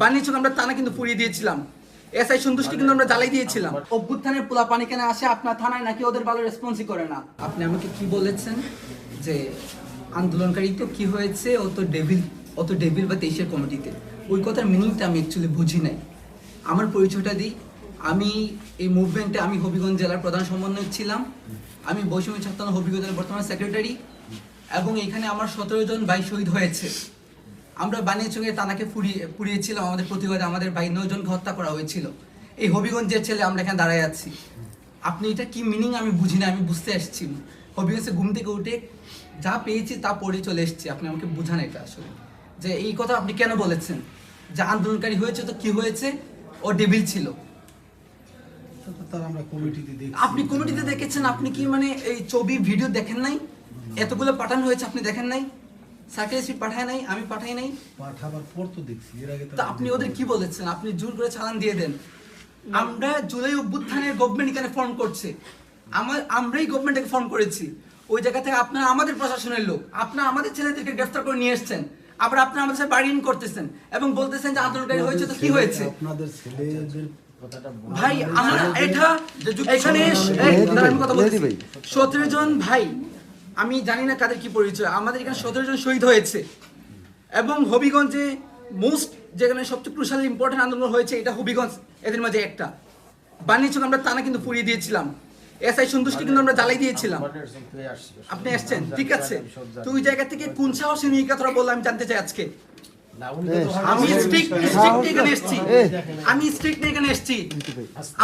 বানিয়েছিল আমরা থানা কিন্তু পুড়িয়ে দিয়েছিলাম। এসআই সন্তুষ্টি কিন্তু আমরা জ্বালাই দিয়েছিলাম। অভ্যুত্থানের পোলা পানি কেন আসে আপনার থানায় নাকি ওদের ভালো রেসপন্সই করে না? আপনি আমাকে কি বলেছেন? যে আন্দোলনকারী তো কি হয়েছে? ও তো ডেভিল ও তো ডেভিল বা তেইশের কমিটিতে ওই কথার মিনিংটা আমি অ্যাকচুয়ালি বুঝি নাই। আমার পরিচয়টা দিই। আমি এই মুভমেন্টে আমি হবিগঞ্জ জেলার প্রধান সমন্বয়ক ছিলাম। আমি বৈষম্য ছাত্র হবিগঞ্জ জেলার বর্তমান সেক্রেটারি এবং এখানে আমার সতেরো জন ভাই শহীদ হয়েছে। আমরা বানিয়ে বানিয়াচুঙে তানাকে পুড়িয়ে, পুড়িয়েছিলাম, আমাদের প্রতিবাদে আমাদের ভাই নজনকে হত্যা করা হয়েছিল। এই হবিগঞ্জের ছেলে আমরা এখানে দাঁড়ায় আছি। আপনি এটা কি মিনিং আমি বুঝি না, আমি বুঝতে আসছি হবিগঞ্জে ঘুম থেকে উঠে যা পেয়েছি তা পড়ে চলে এসেছি। আপনি আমাকে বুঝান এটা আসলে। যে এই কথা আপনি কেন বলেছেন? যে আন্দোলনকারী হয়েছে তো কি হয়েছে? ও ডেবিল ছিল। আপনি কমিটিতে দেখেছেন, আপনি কি মানে এই ছবি ভিডিও দেখেন নাই? এতগুলো পাঠানো হয়েছে, আপনি দেখেন নাই? সার্কেল পাঠায় নাই আমি পাঠাই নাই। পাঠাবার পর তো দেখছি এর আগে তা আপনি ওদের কি বলেছেন? আপনি জোর করে চালান দিয়ে দেন। আমরা জুলাই অভ্যুত্থানের গভর্নমেন্ট এখানে ফর্ম করছে। আমার আমরাই গভর্নমেন্টকে ফর্ম করেছি। ওই জায়গা থেকে আপনারা আমাদের প্রশাসনের লোক আপনারা আমাদের ছেলেদেরকে গ্রেফতার করে নিয়ে এসেছেন। আবার আপনারা আমাদের সাথে বার্গেন করতেছেন এবং বলতেছেন যে আন্দোলনকারী হয়েছে তো কি হয়েছে? আপনাদের ছেলেদের ভাই আমরা এটা এখানে এই, দাঁড়ান, আমি কথা বলতেছি। সতেরো জন ভাই আমি জানি না কাদের কি পরিচয়, আমাদের এখানে সতেরো জন শহীদ হয়েছে। এবং হবিগঞ্জে মোস্ট যেখানে সবচেয়ে ক্রুশাল ইম্পর্টেন্ট আন্দোলন হয়েছে, এটা হবিগঞ্জ, এদের মাঝে একটা। বানিয়েছিল আমরা থানা কিন্তু পুড়িয়ে দিয়েছিলাম। এসআই সন্তুষ্টি কিন্তু আমরা জ্বালাই দিয়েছিলাম। আপনি আসছেন? ঠিক আছে। তো ওই জায়গা থেকে কোন সাহসে নিয়ে কথাটা বললাম আমি জানতে চাই আজকে? আমি স্ট্রিক্ট এখানে এসেছি। আমি স্ট্রিক্ট এখানে এসেছি।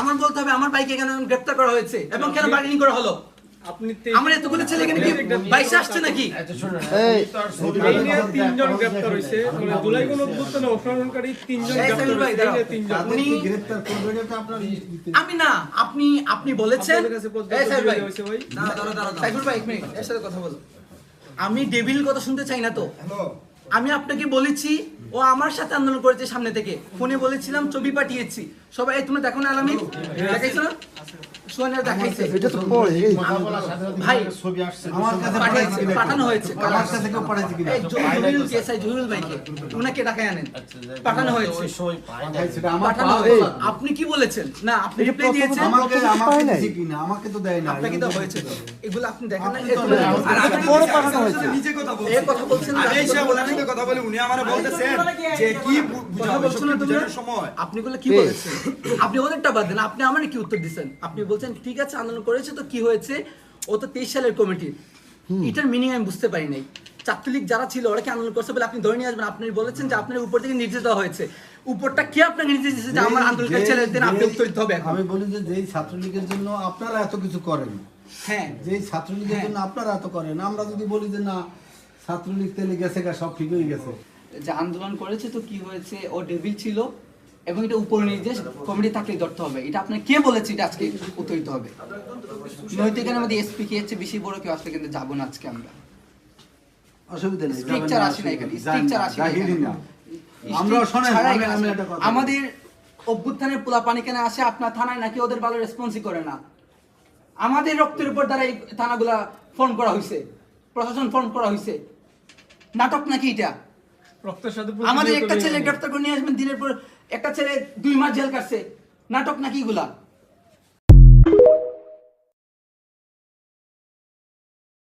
আমার বলতে হবে, আমার বাইকে এখানে গ্রেফতার করা হয়েছে। এবং কেন বার্গেনিং করা হলো? আপনি আমার এতগুলো ছেলে এখানে কি আসছে নাকি? তিনজন গ্রেপ্তার হয়েছে। মানে জুলাই কোন অভ্যুত্থানে তিনজন আমি না আপনি আপনি বলেছেন। আমি ডেভিল কথা শুনতে চাই না তো। আমি আপনাকে বলেছি ও আমার সাথে আন্দোলন করেছে সামনে থেকে। ফোনে বলেছিলাম ছবি পাঠিয়েছি। সবাই এই তোমরা দেখো না আলামিন। দেখাইছো না? সোনিয়া দেখাইছে। ভাই আমার কাছে পাঠিয়েছে, পাঠানো হয়েছে আমার কাছে কেউ পাঠাইছে কিনা? এই জহিরুল কে সাই জহিরুল ভাইকে। উনাকে ডাকায় আনেন। পাঠানো হয়েছে। আপনি কি বলেছেন? না আপনি রিপ্লাই দিয়েছেন? আমাকে আমাকে দিছে কিনা? আমাকে তো দেয় না আপনাকে তো হয়েছে। এগুলো আপনি দেখেন না আপনি তো এগুলো না। আর আপনি বড় পাঠানো হয়েছে। নিজে কথা বলছেন। এই কথা বলছেন কথা ওনার সাথে কথা বলে উনি আমারে বলতেছেন যে কি কথা সময়। আপনি গুলো কি বলেছেন? আপনি ওদেরটা বাদ দেন। আপনি আমার কি উত্তর দিচ্ছেন আপনি বলছেন ঠিক আছে আন্দোলন করেছে তো কি হয়েছে? ও তো তেইশ সালের কমিটি। এটার মিনিং আমি বুঝতে পারি নাই। ছাত্রলীগ যারা ছিল ওরা কি আন্দোলন করছে বলে আপনি ধরে নিয়ে আসবেন? আপনি বলেছেন যে আপনার উপর থেকে নির্দেশ দেওয়া হয়েছে। উপরটা কে আপনাকে নির্দেশ দিয়েছে যে আমার যে- ছেলেদের আপনি উত্তর দিতে হবে আমি বলি যে যেই ছাত্রলীগের জন্য আপনারা এত কিছু করেন হ্যাঁ। যেই ছাত্রলীগের হ্যাঁ। জন্য আপনারা এত করেন আমরা যদি বলি যে না ছাত্রলীগ তেলে গেছে গা সব ঠিক হয়ে গেছে। যে আন্দোলন করেছে তো কি হয়েছে? ও ডেভিল ছিল। এবং এটা উপর নির্দেশ কমিটি থাকলে ধরতে হবে। এটা আপনার কে বলেছে এটা আজকে উত্তর দিতে হবে? নয়তো এখানে আমাদের এসপি কে হচ্ছে বেশি বড় কেউ আসলে কিন্তু যাব না আজকে আমরা। অসুবিধা নেই স্ট্রিকচার আসে না এখানে স্ট্রিকচার আসে না জাহিরি এখানে। না। আমরা শোনেন ছাড়া আমি এখানে আমি আসে। একটা না। কথা আমাদের অভ্যুত্থানের পোলা পানি কেন আসে? আপনার থানায় নাকি ওদের ভালো রেসপন্সই করে না। আমাদের রক্তের উপর দ্বারা এই থানাগুলা ফর্ম করা হয়েছে প্রশাসন ফর্ম করা হয়েছে নাটক নাকি এটা? রক্তের সাথে আমাদের একটা ছেলে গ্রেফতার করে নিয়ে আসবেন দিনের পর একটা ছেলে দুই মাস জেল কাটছে। নাটক নাকি এগুলা?